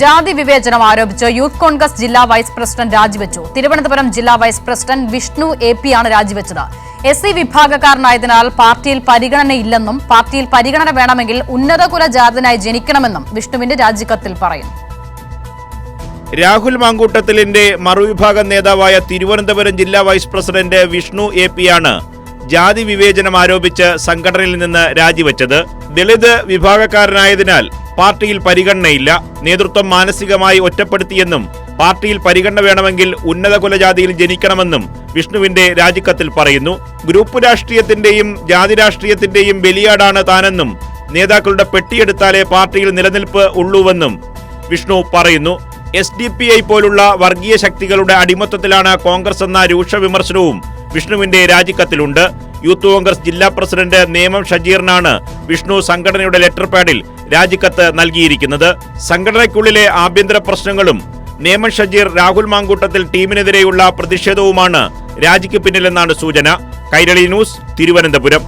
ജാതി വിവേചനം ആരോപിച്ച് യൂത്ത് കോൺഗ്രസ് ജില്ലാ വൈസ് പ്രസിഡന്റ് രാജിവെച്ചു. തിരുവനന്തപുരം ജില്ലാ വൈസ് പ്രസിഡന്റ് വിഷ്ണു എ ആണ് രാജിവെച്ചത്. എസ് സി വിഭാഗക്കാരനായതിനാൽ പാർട്ടിയിൽ പരിഗണനയില്ലെന്നും പാർട്ടിയിൽ പരിഗണന വേണമെങ്കിൽ ഉന്നതകുല ജാതനായി ജനിക്കണമെന്നും വിഷ്ണുവിന്റെ രാജിക്കത്തിൽ പറയുന്നു. രാഹുൽ മാങ്കൂട്ടത്തിലിന്റെ മറുവിഭാഗം നേതാവായ തിരുവനന്തപുരം ജില്ലാ വൈസ് പ്രസിഡന്റ് വിഷ്ണു എ ആണ് ജാതി വിവേചനം ആരോപിച്ച് സംഘടനയിൽ നിന്ന് രാജിവെച്ചത്. ദളിത് വിഭാഗക്കാരനായതിനാൽ പാർട്ടിയിൽ പരിഗണനയില്ല. നേതൃത്വം മാനസികമായി ഒറ്റപ്പെടുത്തിയെന്നും പാർട്ടിയിൽ പരിഗണന വേണമെങ്കിൽ ഉന്നത കുലജാതിയിൽ ജനിക്കണമെന്നും വിഷ്ണുവിന്റെ രാജിക്കത്തിൽ പറയുന്നു. ഗ്രൂപ്പ് രാഷ്ട്രീയത്തിന്റെയും ജാതി രാഷ്ട്രീയത്തിന്റെയും ബലിയാടാണ് താനെന്നും നേതാക്കളുടെ പെട്ടിയെടുത്താലേ പാർട്ടിയിൽ നിലനിൽപ്പ് ഉള്ളൂവെന്നും വിഷ്ണു പറയുന്നു. എസ് ഡി പി ഐ പോലുള്ള വർഗീയ ശക്തികളുടെ അടിമത്തത്തിലാണ് കോൺഗ്രസ് എന്ന രൂക്ഷ വിമർശനവും വിഷ്ണുവിന്റെ രാജിക്കത്തിലുണ്ട്. യൂത്ത് കോൺഗ്രസ് ജില്ലാ പ്രസിഡന്റ് നേമം ഷജീറിനാണ് വിഷ്ണു സംഘടനയുടെ ലെറ്റർ പാഡിൽ രാജിക്കത്ത് നൽകിയിരിക്കുന്നത്. സംഘടനയ്ക്കുള്ളിലെ ആഭ്യന്തര പ്രശ്നങ്ങളും നേമം ഷജീർ രാഹുൽ മാങ്കൂട്ടത്തിൽ ടീമിനെതിരെയുള്ള പ്രതിഷേധവുമാണ് രാജിക്ക് പിന്നിലെന്നാണ് സൂചന. കൈരളി ന്യൂസ് തിരുവനന്തപുരം.